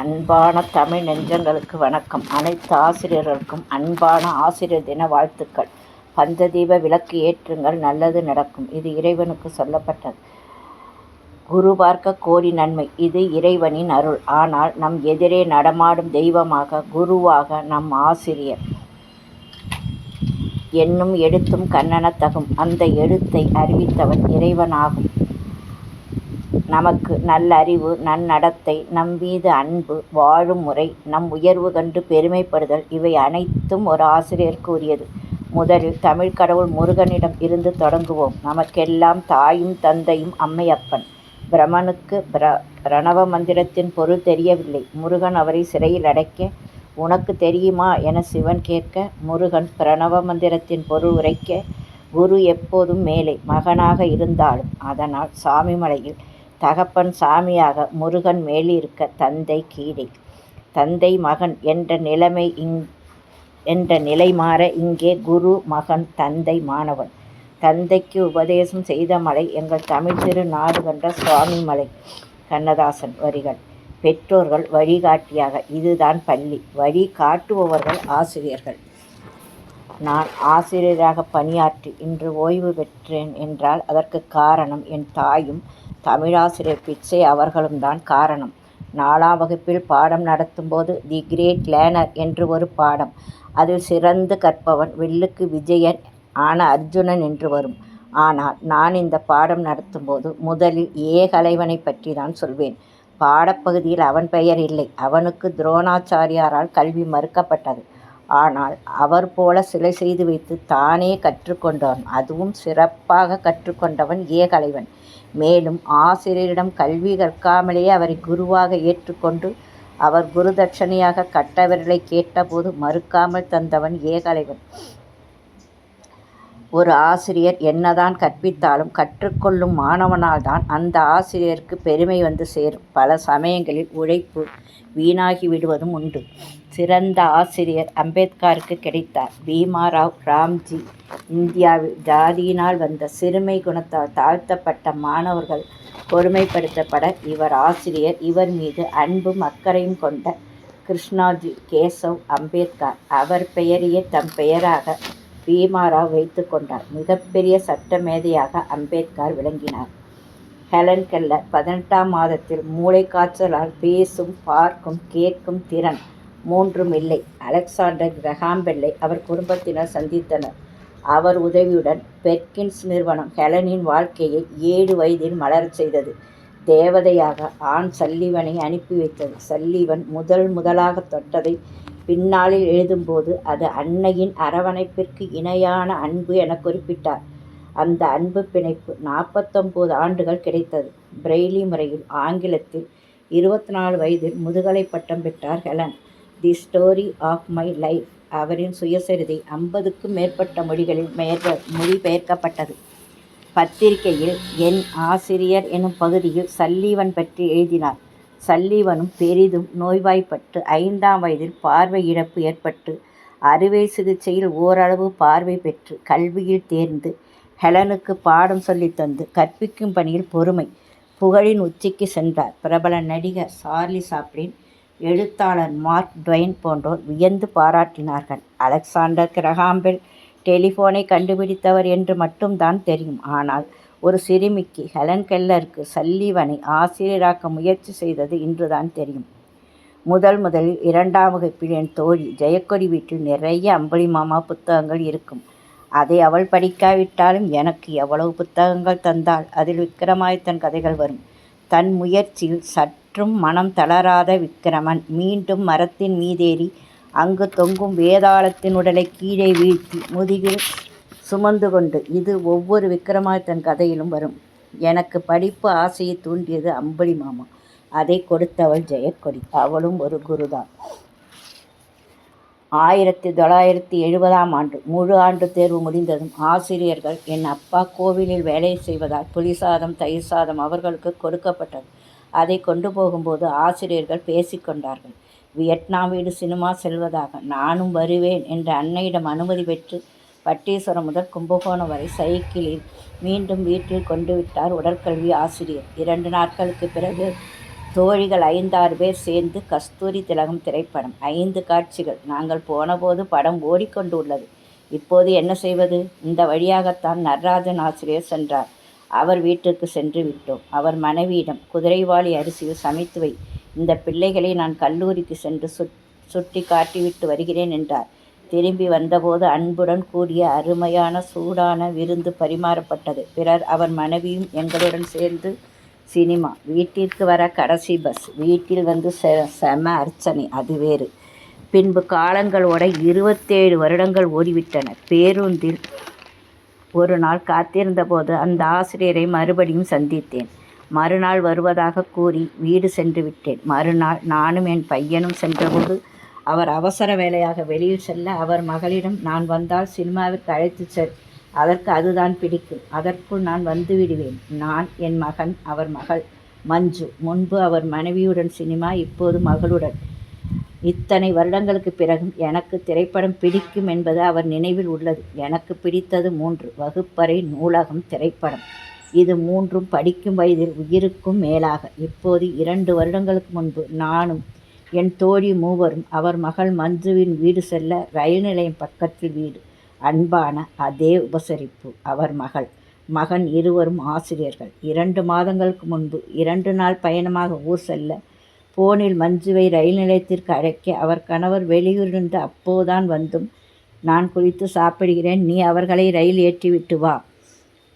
அன்பான தமிழ் நெஞ்சங்களுக்கு வணக்கம். அனைத்து ஆசிரியர்களுக்கும் அன்பான ஆசிரியர் தின வாழ்த்துக்கள். பஞ்சதீப விளக்கு ஏற்றுங்கள் நல்லது நடக்கும். இது இறைவனுக்கு சொல்லப்பட்டது. குரு பார்க்க கோரி நன்மை. இது இறைவனின் அருள். ஆனால் நம் எதிரே நடமாடும் தெய்வமாக குருவாக நம் ஆசிரியர் என்னும் எடுத்தும் கண்ணனத்தகும் அந்த எழுத்தை அறிவித்தவன் இறைவனாகும். நமக்கு நல்லறிவு நன்னடத்தை நம் மீது அன்பு வாழும் முறை நம் உயர்வு கண்டு பெருமைப்படுதல் இவை அனைத்தும் ஒரு ஆசிரியருக்கு உரியது முதலில் தமிழ் கடவுள் முருகனிடம் இருந்து தொடங்குவோம். நமக்கெல்லாம் தாயும் தந்தையும் அம்மையப்பன். பிரமனுக்கு பிர பிரணவ மந்திரத்தின் பொருள் தெரியவில்லை. முருகன் அவரை சிறையில் அடைக்க உனக்கு தெரியுமா என சிவன் கேட்க முருகன் பிரணவ மந்திரத்தின் பொருள் உரைக்க குரு எப்போதும் மேலே மகனாக இருந்தாலும் அதனால் சாமிமலையில் தகப்பன் சாமியாக முருகன் மேலிருக்க தந்தை கீழே. தந்தை மகன் என்ற நிலைமை இங் என்ற நிலை மாற இங்கே குரு மகன் தந்தை மாணவன். தந்தைக்கு உபதேசம் செய்த மலை எங்கள் தமிழ் திரு நாடு கண்ட சுவாமி மலை கண்ணதாசன் வரிகள். பெற்றோர்கள் வழிகாட்டியாக இதுதான் பள்ளி. வழி காட்டுபவர்கள் ஆசிரியர்கள். நான் ஆசிரியராக பணியாற்றி இன்று ஓய்வு பெற்றேன் என்றால் அதற்கு காரணம் என் தாயும் தமிழாசிரியர் பிச்சை அவர்களும் தான் காரணம். நாலாம் வகுப்பில் பாடம் நடத்தும்போது தி கிரேட் லேனர் என்று ஒரு பாடம். அதில் சிறந்து கற்பவன் வில்லுக்கு விஜயன் ஆன அர்ஜுனன் என்று வரும். ஆனால் நான் இந்த பாடம் நடத்தும்போது முதலில் ஏகலைவனை பற்றி தான் சொல்வேன். பாடப்பகுதியில் அவன் பெயர் இல்லை. அவனுக்கு துரோணாச்சாரியாரால் கல்வி மறுக்கப்பட்டது. ஆனால் அவர் போல சிலை செய்து வைத்து தானே கற்றுக்கொண்டவன் அதுவும் சிறப்பாக கற்றுக்கொண்டவன் ஏகலைவன் மேலும் ஆசிரியரிடம் கல்வி கற்காமலேயே அவரை குருவாக ஏற்றுக்கொண்டு அவர் குரு தட்சணையாக கட்டவர்களை கேட்டபோது மறுக்காமல் தந்தவன் ஏகலைவன். ஒரு ஆசிரியர் என்னதான் கற்பித்தாலும் கற்றுக்கொள்ளும் மாணவனால் தான் அந்த ஆசிரியருக்கு பெருமை வந்து சேரும். பல சமயங்களில் உழைப்பு வீணாகி விடுவதும் உண்டு. சிறந்த ஆசிரியர் அம்பேத்கருக்கு கிடைத்தார். பீமாராவ் ராம்ஜி இந்தியாவில் ஜாதியினால் வந்த சிறுமை குணத்தால் தாழ்த்தப்பட்ட மாணவர்கள் பொறுமைப்படுத்தப்பட இவர் ஆசிரியர். இவர் மீது அன்பும் அக்கறையும் கொண்ட கிருஷ்ணாஜி கேசவ் அம்பேத்கர். அவர் பெயரையே தம் பெயராக பீமாராவ் வைத்து கொண்டார். மிகப்பெரிய சட்ட மேதையாக அம்பேத்கர் விளங்கினார். ஹெலன் கெல்லர் பதினெட்டாம் மாதத்தில் மூளை காய்ச்சலால் பேசும் பார்க்கும் கேட்கும் திறன் மூன்றும் இல்லை. அலெக்சாண்டர் கிரஹாம்பெல்லை அவர் குடும்பத்தினர் சந்தித்தனர். அவர் உதவியுடன் பெர்கின்ஸ் நிறுவனம் ஹெலனின் வாழ்க்கையை ஏழு வயதில் மலரச் செய்தது. தேவதையாக ஆண் சல்லிவனை அனுப்பி வைத்தது. சல்லிவன் முதல் முதலாக தொட்டதை பின்னாளில் எழுதும்போது அது அன்னையின் அரவணைப்பிற்கு இணையான அன்பு என குறிப்பிட்டார். அந்த அன்பு பிணைப்பு நாற்பத்தொம்போது ஆண்டுகள் கிடைத்தது. பிரெய்லி முறையில் ஆங்கிலத்தில் இருபத்தி நாலு வயதில் முதுகலை பட்டம் பெற்றார் Helen. The story of my life அவரின் சுயசரிதை ஐம்பதுக்கும் மேற்பட்ட மொழிகளில் மேற்ப மொழிபெயர்க்கப்பட்டது பத்திரிகையில் என் ஆசிரியர் எனும் பகுதியில் சல்லீவன் பற்றி எழுதினார். சல்லீவனும் பெரிதும் நோய்வாய்ப்பட்டு ஐந்தாம் வயதில் பார்வை இழப்பு ஏற்பட்டு அறுவை சிகிச்சையில் ஓரளவு பார்வை பெற்று கல்வியில் தேர்ந்து ஹெலனுக்கு பாடம் சொல்லித்தந்து கற்பிக்கும் பணியில் பொறுமை. புகழின் உச்சிக்கு சென்றார். பிரபல நடிகர் சார்லி சாப்ளின் எழுத்தாளர் மார்க் ட்வைன் போன்றோர் வியந்து பாராட்டினார்கள். அலெக்சாண்டர் கிரஹாம்பெல் டெலிஃபோனை கண்டுபிடித்தவர் என்று மட்டும்தான் தெரியும். ஆனால் ஒரு சிறுமிக்கு ஹெலன் கெல்லருக்கு சல்லிவனை ஆசிரியராக்க முயற்சி செய்தது இன்றுதான் தெரியும். முதல் முதலில் இரண்டாம் வகுப்பில் என் தோழி ஜெயக்கொடி வீட்டில் நிறைய அம்பளி மாமா புத்தகங்கள் இருக்கும். அதை அவள் படிக்காவிட்டாலும் எனக்கு எவ்வளவு புத்தகங்கள் தந்தால் அதில் விக்கிரமாதித்தன் கதைகள் வரும். தன் முயற்சியில் சற்றும் மனம் தளராத விக்கிரமன் மீண்டும் மரத்தின் மீதேறி அங்கு தொங்கும் வேதாளத்தின் உடலை கீழே வீழ்த்தி முதுகில் சுமந்து கொண்டு இது ஒவ்வொரு விக்ரமாதித்தன் கதையிலும் வரும். எனக்கு படிப்பு ஆசையை தூண்டியது அம்புலி மாமா. அதை கொடுத்தவள் ஜெயக்கொடி. அவளும் ஒரு குருதான். ஆயிரத்தி தொள்ளாயிரத்தி எழுபதாம் ஆண்டு முழு ஆண்டு தேர்வு முடிந்ததும் ஆசிரியர்கள் என் அப்பா கோவிலில் வேலை செய்வதால் புளிசாதம் தயிர் சாதம் அவர்களுக்கு கொடுக்கப்பட்டது. அதை கொண்டு போகும்போது ஆசிரியர்கள் பேசிக்கொண்டார்கள் வியட்நாம் வீடு சினிமா செல்வதாக நானும் வருவேன் என்று அன்னையிடம் அனுமதி பெற்று பட்டீஸ்வரம் முதல் கும்பகோணம் வரை சைக்கிளில் மீண்டும் வீட்டில் கொண்டு விட்டார் உடற்கல்வி ஆசிரியர். இரண்டு நாட்களுக்கு பிறகு தோழிகள் ஐந்தாறு பேர் சேர்ந்து கஸ்தூரி திலகம் திரைப்படம் ஐந்து காட்சிகள். நாங்கள் போனபோது படம் ஓடிக்கொண்டு உள்ளது இப்போது என்ன செய்வது? இந்த வழியாகத்தான் நடராஜன் ஆசிரியர் சென்றார். அவர் வீட்டிற்கு சென்று விட்டோம். அவர் மனைவியிடம் குதிரைவாளி அரிசியில் சமைத்து வை. இந்த பிள்ளைகளை நான் கல்லூரிக்கு சென்று சுட் சுட்டி காட்டிவிட்டு வருகிறேன் என்றார். திரும்பி வந்தபோது அன்புடன் கூடிய அருமையான சூடான விருந்து பரிமாறப்பட்டது. பிறர் அவர் மனைவியும் எங்களுடன் சேர்ந்து சினிமா. வீட்டிற்கு வர கடைசி பஸ் வீட்டில் வந்து செ செம அர்ச்சனை. அது வேறு. பின்பு காலங்களோட இருபத்தேழு வருடங்கள் ஓடிவிட்டன. பேருந்தில் ஒரு நாள் காத்திருந்தபோது அந்த ஆசிரியரை மறுபடியும் சந்தித்தேன். மறுநாள் வருவதாக கூறி வீடு சென்று விட்டேன். மறுநாள் நானும் என் பையனும் சென்றபோது அவர் அவசர வேலையாக வெளியில் செல்ல அவர் மகளிடம் நான் வந்தால் சினிமாவிற்கு அழைத்து செல். அதற்கு அதுதான் பிடிக்கும். அதற்குள் நான் வந்து விடுவேன். நான் என் மகன் அவர் மகள். மஞ்சு முன்பு அவர் மனைவியுடன் சினிமா இப்போது மகளுடன். இத்தனை வருடங்களுக்கு பிறகும் எனக்கு திரைப்படம் பிடிக்கும் என்பது அவர் நினைவில் உள்ளது. எனக்கு பிடித்தது மூன்று. வகுப்பறை நூலகம் திரைப்படம். இது மூன்றும் படிக்கும் வயதில் உயிருக்கும் மேலாக. இப்போது இரண்டு வருடங்களுக்கு முன்பு நானும் என் தோழி மூவரும் அவர் மகள் மஞ்சுவின் வீடு செல்ல ரயில் நிலையம் பக்கத்தில் வீடு. அன்பான அதே உபசரிப்பு. அவர் மகள். மகன் இருவரும் ஆசிரியர்கள். இரண்டு மாதங்களுக்கு முன்பு இரண்டு நாள் பயணமாக ஊர் செல்ல போனில் மஞ்சுவை ரயில் நிலையத்திற்கு அழைக்க அவர் கணவர் வெளியூரிலிருந்து அப்போதான் வந்தும் நான் குளித்து சாப்பிடுகிறேன். நீ அவர்களை ரயில் ஏற்றிவிட்டு வா.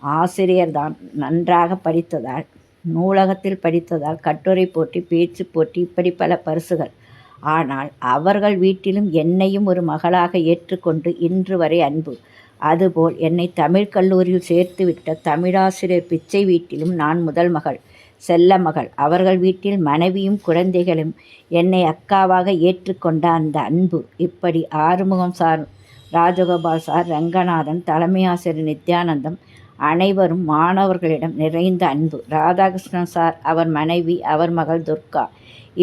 ஆசிரியர்தான் நன்றாக படித்ததால் நூலகத்தில் படித்ததால் கட்டுரை போட்டி பேச்சு போட்டி இப்படி பல பரிசுகள். ஆனால் அவர்கள் வீட்டிலும் என்னையும் ஒரு மகளாக ஏற்றுக்கொண்டு இன்று வரை அன்பு. அதுபோல் என்னை தமிழ் கல்லூரியில் சேர்த்துவிட்ட தமிழாசிரியர் பிச்சை வீட்டிலும் நான் முதல் மகள். செல்ல மகள். அவர்கள் வீட்டில் மனைவியும் குழந்தைகளும் என்னை அக்காவாக ஏற்றுக்கொண்ட அந்த அன்பு. இப்படி ஆறுமுகம் சார் ராஜகோபால் சார் ரங்கநாதன் தலைமை ஆசிரியர் நித்யானந்தம் அனைவரும் மாணவர்களிடம் நிறைந்த அன்பு. ராதாகிருஷ்ணன் சார் அவர் மனைவி அவர் மகள் துர்கா.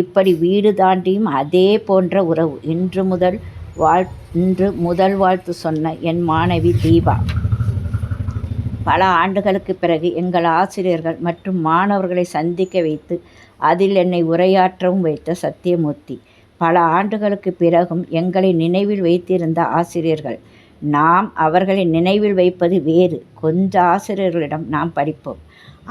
இப்படி வீடு தாண்டியும் அதே போன்ற உறவு. இன்று முதல் வாழ் இன்று முதல் வாழ்த்து சொன்ன என் மாணவி தீபா. பல ஆண்டுகளுக்கு பிறகு எங்கள் ஆசிரியர்கள் மற்றும் மாணவர்களை சந்திக்க வைத்து அதில் என்னை உரையாற்றவும் வைத்த சத்தியமூர்த்தி. பல ஆண்டுகளுக்கு பிறகும் எங்களை நினைவில் வைத்திருந்த ஆசிரியர்கள். நாம் அவர்களை நினைவில் வைப்பது வேறு. கொஞ்ச ஆசிரியர்களிடம் நாம் படிப்போம்.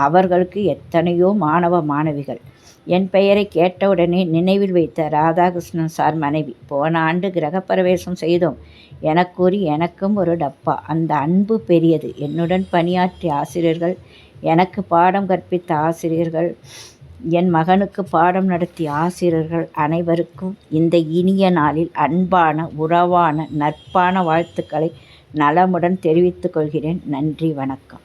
அவர்களுக்கு எத்தனையோ மாணவ மாணவிகள். என் பெயரை கேட்டவுடனே நினைவில் வைத்த ராதாகிருஷ்ணன் சார் மனைவி போன ஆண்டு கிரகப்பிரவேசம் செய்தோம். எனக்கூறி எனக்கும் ஒரு டப்பா. அந்த அன்பு பெரியது. என்னுடன் பணியாற்றிய ஆசிரியர்கள் எனக்கு பாடம் கற்பித்த ஆசிரியர்கள் என் மகனுக்கு பாடம் நடத்திய ஆசிரியர்கள் அனைவருக்கும் இந்த இனிய நாளில் அன்பான உறவான நட்பான வாழ்த்துக்களை நலமுடன் தெரிவித்துக் கொள்கிறேன். நன்றி. வணக்கம்.